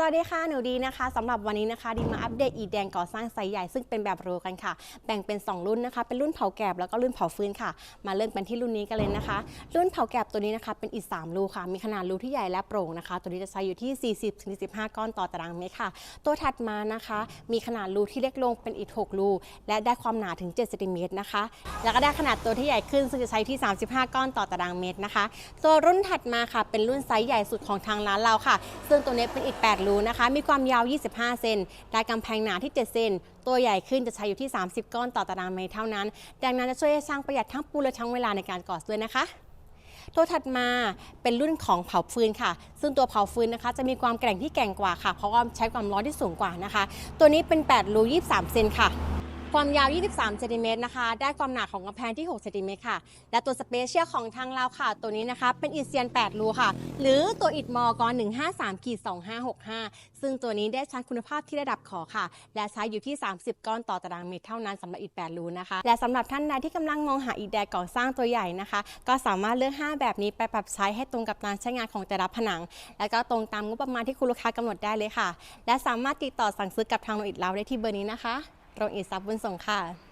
สวัสดีค่ะ หนูดีนะคะสำหรับวันนี้นะคะดีมาอัปเดตอีแดงก่อสร้างไซส์ใหญ่ซึ่งเป็นแบบโรกันค่ะ แบ่งเป็น 2 รุ่นนะคะ เป็นรุ่นเผาแกบแล้วก็รุ่นเผาฟืนค่ะ มาเริ่มกันที่รุ่นนี้กันเลยนะคะ รุ่นเผาแกบตัวนี้นะคะเป็นอิฐ3รูค่ะ มีขนาดรูที่ใหญ่และโปร่งนะคะ ตัวนี้จะใช้อยู่ที่ 40-15ก้อนต่อตารางเมตรค่ะ ตัวถัดมานะคะ มีขนาดรูที่เล็กลงเป็นอิฐ6รูและได้ความหนาถึง7เซนติเมตรนะคะ แล้วก็ได้ขนาดตัวที่ใหญ่ขึ้นซึ่งจะใช้ที่ 35 ก้อนต่อตารางเมตรนะคะ ตัวรุ่นถัดมาค่ะเป็นรุ่นไซส์ใหญ่สุดของทางร้านเราค่ะ ซึ่งตัวนี้เป็นอิฐ8รูนะคะ มีความยาว 25 เซนได้กำแพงหนาที่ 7 เซน ตัวใหญ่ขึ้นจะใช้อยู่ที่ 30 ก้อนต่อตารางเมตรเท่านั้น ดังนั้นจะช่วยให้ช่างประหยัดทั้งปูนและทั้งเวลาในการก่อด้วยนะคะตัวถัดมาเป็นรุ่นของเผาฟืนค่ะ ซึ่งตัวเผาฟืนนะคะ จะมีความแกร่งที่แกร่งกว่าค่ะ เพราะว่าใช้ความร้อนที่สูงกว่านะคะ ตัวนี้เป็น 8 รู 23 เซนค่ะ ความยาว 23 เซนติเมตรนะคะ ได้ความหนาของกำแพงที่ 6 เซนติเมตรค่ะ และตัวสเปเชียลของทางเราค่ะ ตัวนี้นะคะ เป็นอิเซียน 8 รูค่ะ หรือตัวอิฐมอก153ขีด2565 ซึ่งตัวนี้ได้ชั้นคุณภาพที่ระดับขอค่ะ และใช้อยู่ที่ 30 ก้อนต่อตารางเมตรเท่านั้นสำหรับอิฐ8รูนะคะ และสำหรับท่านใดที่กำลังมองหาอิฐแดงก่อสร้างตัวใหญ่นะคะ ก็สามารถเลือก 5 แบบนี้ไปปรับใช้ให้ตรงกับการใช้งานของแต่ละผนัง และก็ตรงตามงบประมาณที่คุณลูกค้ากำหนดได้เลยค่ะ และสามารถติดต่อสั่งซื้อกับทางโรงอิฐเราได้ที่เบอร์นี้นะคะ รงอิสซับบุญส่งค่ะ